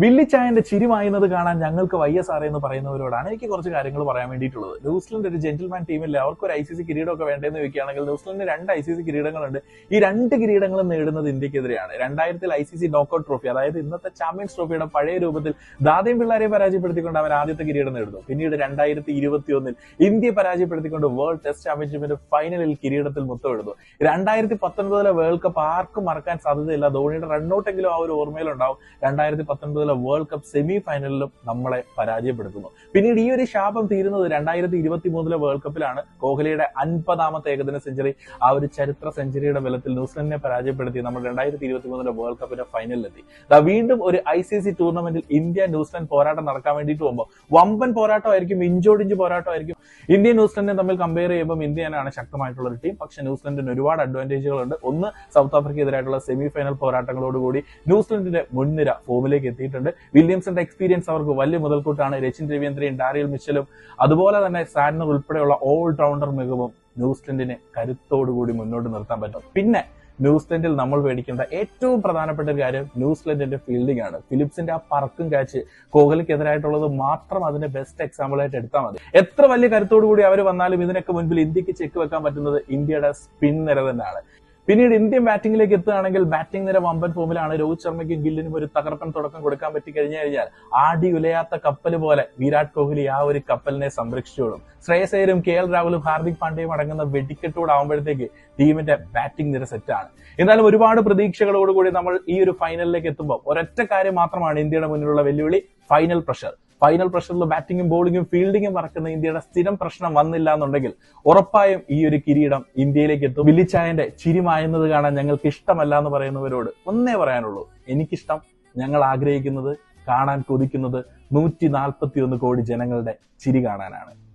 വില്ലിച്ചായന്റെ ചിരി വായുന്നത് കാണാൻ ഞങ്ങൾക്ക് വയ്യ സാറേ എന്ന് പറയുന്നവരോടാണ് എനിക്ക് കുറച്ച് കാര്യങ്ങൾ പറയാൻ വേണ്ടിയിട്ടുള്ളത്. ന്യൂസിലൻഡ് ഒരു ജെന്റിൽമാൻ ടീമില്ല അവർക്ക് ഒരു ഐ സി സി കിരീടമൊക്കെ വേണ്ടതെന്ന് ചോദിക്കുകയാണെങ്കിൽ ന്യൂസിലൻഡിന് രണ്ട് ഐ സി സി കിരീടങ്ങളുണ്ട്. ഈ രണ്ട് കിരീടങ്ങളും നേടുന്നത് ഇന്ത്യക്കെതിരെയാണ്. രണ്ടായിരത്തിൽ I C C knockout trophy അതായത് ഇന്നത്തെ ചാമ്പ്യൻസ് ട്രോഫിയുടെ പഴയ രൂപത്തിൽ ദാദയും പിള്ളേരെ പരാജയപ്പെടുത്തിക്കൊണ്ട് അവർ ആദ്യത്തെ കിരീടം നേടുന്നു. പിന്നീട് രണ്ടായിരത്തി ഇരുപത്തി ഒന്നിൽ ഇന്ത്യയെ പരാജയപ്പെടുത്തിക്കൊണ്ട് വേൾഡ് ടെസ്റ്റ് ചാമ്പ്യൻഷിപ്പിന്റെ ഫൈനലിൽ കിരീടത്തിൽ മുത്തമിടുന്നു. രണ്ടായിരത്തി പത്തൊൻപതിലെ വേൾഡ് കപ്പ് ആർക്കും മറക്കാൻ സാധ്യതയില്ല. ധോണിയുടെ റണ്ണൌട്ടെങ്കിലും ആ ഒരു ഓർമ്മയിലുണ്ടാവും. രണ്ടായിരത്തി പത്തൊൻപതിലെ വേൾഡ് കപ്പ് സെമി ഫൈനലിലും നമ്മളെ പരാജയപ്പെടുത്തുന്നു. പിന്നീട് ഈ ഒരു ശാപം തീരുന്നത് രണ്ടായിരത്തി ഇരുപത്തി മൂന്നിലെ വേൾഡ് കപ്പിലാണ് കോഹ്ലിയുടെ അൻപതാമത്തെ ഏകദിന സെഞ്ചുറി ആ ഒരു ചരിത്ര സെഞ്ചുറിയുടെ ബലത്തിൽ ന്യൂസിലൻഡിനെ പരാജയപ്പെടുത്തി നമ്മൾ രണ്ടായിരത്തി ഇരുപത്തി മൂന്നിലെ വേൾഡ് കപ്പിന്റെ ഫൈനലിലെത്തി വീണ്ടും ഒരു ഐ സി സി ടൂർണമെന്റിൽ ഇന്ത്യ ന്യൂസിലൻഡ് പോരാട്ടം നടക്കാൻ വേണ്ടിയിട്ട് പോകുമ്പോൾ വമ്പൻ പോരാട്ടമായിരിക്കും ഇഞ്ചോടിഞ്ച് പോരാട്ടമായിരിക്കും. ഇന്ത്യ ന്യൂസിലൻഡിനെ തമ്മിൽ കമ്പയർ ചെയ്യുമ്പോൾ ഇന്ത്യനാണ് ശക്തമായിട്ടുള്ള ഒരു ടീം പക്ഷെ ന്യൂസിലൻഡിന് ഒരുപാട് അഡ്വാന്റേജുകളുണ്ട് ഒന്ന് സൗത്ത് ആഫ്രിക്കയ്ക്കെതിരായിട്ടുള്ള സെമി ഫൈനൽ പോരാട്ടങ്ങളോടുകൂടി ന്യൂസിലൻഡിന്റെ മുൻനിര ഫോമിലേക്ക് എത്തിയിട്ടുണ്ട് വില്യംസിന്റെ എക്സ്പീരിയൻസ് അവർക്ക് വലിയ മുതൽക്കൂട്ടാണ്. രചിൻ രവീന്ദ്രയും ഡാരിയൽ മിച്ചലും അതുപോലെ തന്നെ സാഡ്നർ ഉൾപ്പെടെയുള്ള ഓൾ റൗണ്ടർ മികവും ന്യൂസിലൻഡിനെ കരുത്തോടുകൂടി മുന്നോട്ട് നിർത്താൻ പറ്റും. പിന്നെ ന്യൂസിലൻഡിൽ നമ്മൾ മേടിക്കേണ്ട ഏറ്റവും പ്രധാനപ്പെട്ട ഒരു കാര്യം ന്യൂസിലൻഡിന്റെ ഫീൽഡിംഗ് ആണ്. ഫിലിപ്സിന്റെ ആ പറക്കും കാച്ച് കോഹ്ലിക്കെതിരായിട്ടുള്ളത് മാത്രം അതിന്റെ ബെസ്റ്റ് എക്സാമ്പിൾ ആയിട്ട് എടുത്താൽ മതി. എത്ര വലിയ കരുത്തോടു കൂടി അവർ വന്നാലും ഇതിനൊക്കെ മുൻപിൽ ഇന്ത്യയ്ക്ക് ചെക്ക് വെക്കാൻ പറ്റുന്നത് ഇന്ത്യയുടെ സ്പിൻ നിര തന്നെയാണ്. പിന്നീട് ഇന്ത്യൻ ബാറ്റിംഗിലേക്ക് എത്തുകയാണെങ്കിൽ ബാറ്റിംഗ് നിര വമ്പൻ ഫോമിലാണ്. രോഹിത് ശർമ്മയ്ക്കും ഗില്ലിനും ഒരു തകർപ്പൻ തുടക്കം കൊടുക്കാൻ പറ്റി കഴിഞ്ഞു കഴിഞ്ഞാൽ ആടി ഉലയാത്ത കപ്പൽ പോലെ വിരാട് കോഹ്ലി ആ ഒരു കപ്പലിനെ സംരക്ഷിച്ചോളും. ശ്രേയസ് കെ എൽ രാഹുലും ഹാർദിക് പാണ്ഡ്യയും അടങ്ങുന്ന വെടിക്കെട്ടോടാവുമ്പോഴത്തേക്ക് ടീമിന്റെ ബാറ്റിംഗ് നിര സെറ്റാണ് എന്നാലും ഒരുപാട് പ്രതീക്ഷകളോടുകൂടി നമ്മൾ ഈ ഒരു ഫൈനലിലേക്ക് എത്തുമ്പോൾ ഒരൊറ്റ കാര്യം മാത്രമാണ് ഇന്ത്യയുടെ മുന്നിലുള്ള വെല്ലുവിളി ഫൈനൽ പ്രഷർ ഫൈനൽ പ്രഷറിൽ ബാറ്റിംഗും ബോളിംഗും ഫീൽഡിംഗും മറക്കുന്ന ഇന്ത്യയുടെ സ്ഥിരം പ്രശ്നം വന്നില്ല എന്നുണ്ടെങ്കിൽ ഉറപ്പായും ഈ ഒരു കിരീടം ഇന്ത്യയിലേക്ക് എത്തും. വില്ലിച്ചായന്റെ ചിരിമായുന്നത് കാണാൻ ഞങ്ങൾക്ക് ഇഷ്ടമല്ല എന്ന് പറയുന്നവരോട് ഒന്നേ പറയാനുള്ളൂ. എനിക്കിഷ്ടം ഞങ്ങൾ ആഗ്രഹിക്കുന്നത് കാണാൻ കൊതിക്കുന്നത് നൂറ്റി നാൽപ്പത്തി ഒന്ന് കോടി ജനങ്ങളുടെ ചിരി കാണാനാണ്.